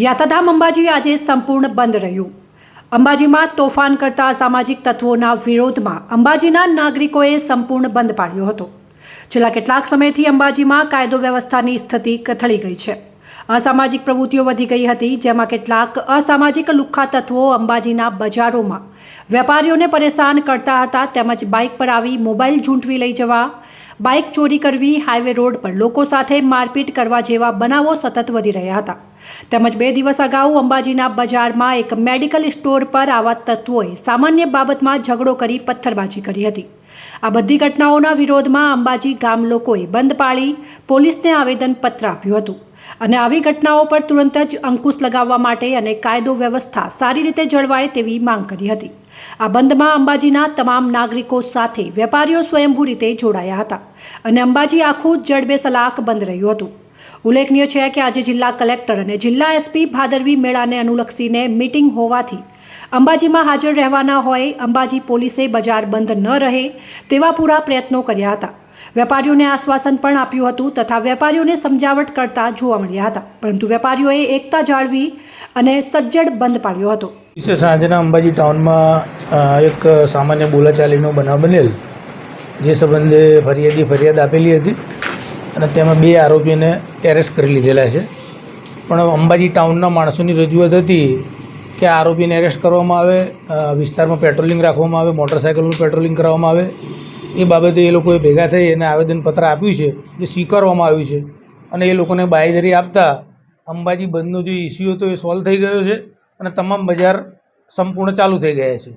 યાત્રાધામ અંબાજી આજે સંપૂર્ણ બંધ રહ્યું. અંબાજીમાં તોફાન કરતા અસામાજિક તત્વોના વિરોધમાં અંબાજીના નાગરિકોએ સંપૂર્ણ બંધ પાડ્યો હતો. છેલ્લા કેટલાક સમયથી અંબાજીમાં કાયદો વ્યવસ્થાની સ્થિતિ કથળી ગઈ છે. અસામાજિક પ્રવૃત્તિઓ વધી ગઈ હતી, જેમાં કેટલાક અસામાજિક લુખ્ખા તત્વો અંબાજીના બજારોમાં વેપારીઓને પરેશાન કરતા હતા, તેમજ બાઇક પર આવી મોબાઈલ ઝૂંટવી લઈ જવા બાઇક ચોરી કરવી હાઈવે રોડ પર લોકો સાથે મારપીટ કરવા જેવા બનાવો સતત વધી રહ્યા હતા. તેમજ બે દિવસ અગાઉ અંબાજીના બજારમાં એક મેડિકલ સ્ટોર પર આવા તત્વોએ સામાન્ય બાબતમાં ઝઘડો કરી પથ્થરબાજી કરી હતી. આ બધી ઘટનાઓના વિરોધમાં અંબાજી ગામ લોકોએ બંધ પાળી પોલીસને આવેદનપત્ર આપ્યું હતું. અને આવી ઘટનાઓ પર તુરંત જ અંકુશ લગાવવા માટે અને કાયદો વ્યવસ્થા સારી રીતે જળવાય તેવી માંગ કરી હતી. આ બંધમાં અંબાજીના તમામ નાગરિકો સાથે વેપારીઓ સ્વયંભૂ રીતે જોડાયા હતા અને અંબાજી આખું જડબે સલાક બંધ રહ્યું હતું. ઉલ્લેખનીય છે કે આજે જિલ્લા કલેક્ટર અને જિલ્લા એસપી ભાદરવી મેળાને અનુલક્ષીને મીટિંગ હોવાથી અંબાજીમાં હાજર રહેવાના હોય, અંબાજી પોલીસે બજાર બંધ ન રહે તેવા પૂરા પ્રયત્નો કર્યા હતા. વેપારીઓને આશ્વાસન પણ આપ્યું હતું તથા વેપારીઓને સમજાવટ કરતા જોવા મળ્યા હતા. પરંતુ વેપારીઓએ એકતા જાળવી અને સજ્જડ બંધ પાડ્યો હતો. વિશે સાંજના અંબાજી ટાઉનમાં એક સામાન્ય બોલાચાલીનો બનાવ બનેલ, જે સંબંધે ફરિયાદી ફરિયાદ આપેલી હતી અને તેમાં બે આરોપીને એરેસ્ટ કરી લીધેલા છે. પણ અંબાજી ટાઉનના માણસોની રજૂઆત હતી કે આરોપીને એરેસ્ટ કરવામાં આવે વિસ્તારમાં પેટ્રોલિંગ રાખવામાં આવે મોટરસાઇકલનું પેટ્રોલિંગ કરવામાં આવે, એ બાબતે એ લોકોએ ભેગા થઈ અને આવેદનપત્ર આપ્યું છે, જે સ્વીકારવામાં આવ્યું છે. અને એ લોકોને બાહેધરી આપતા અંબાજી બંધનો જે ઇસ્યુ હતો એ સોલ્વ થઈ ગયો છે અને તમામ બજાર સંપૂર્ણ ચાલુ થઈ ગયા છે.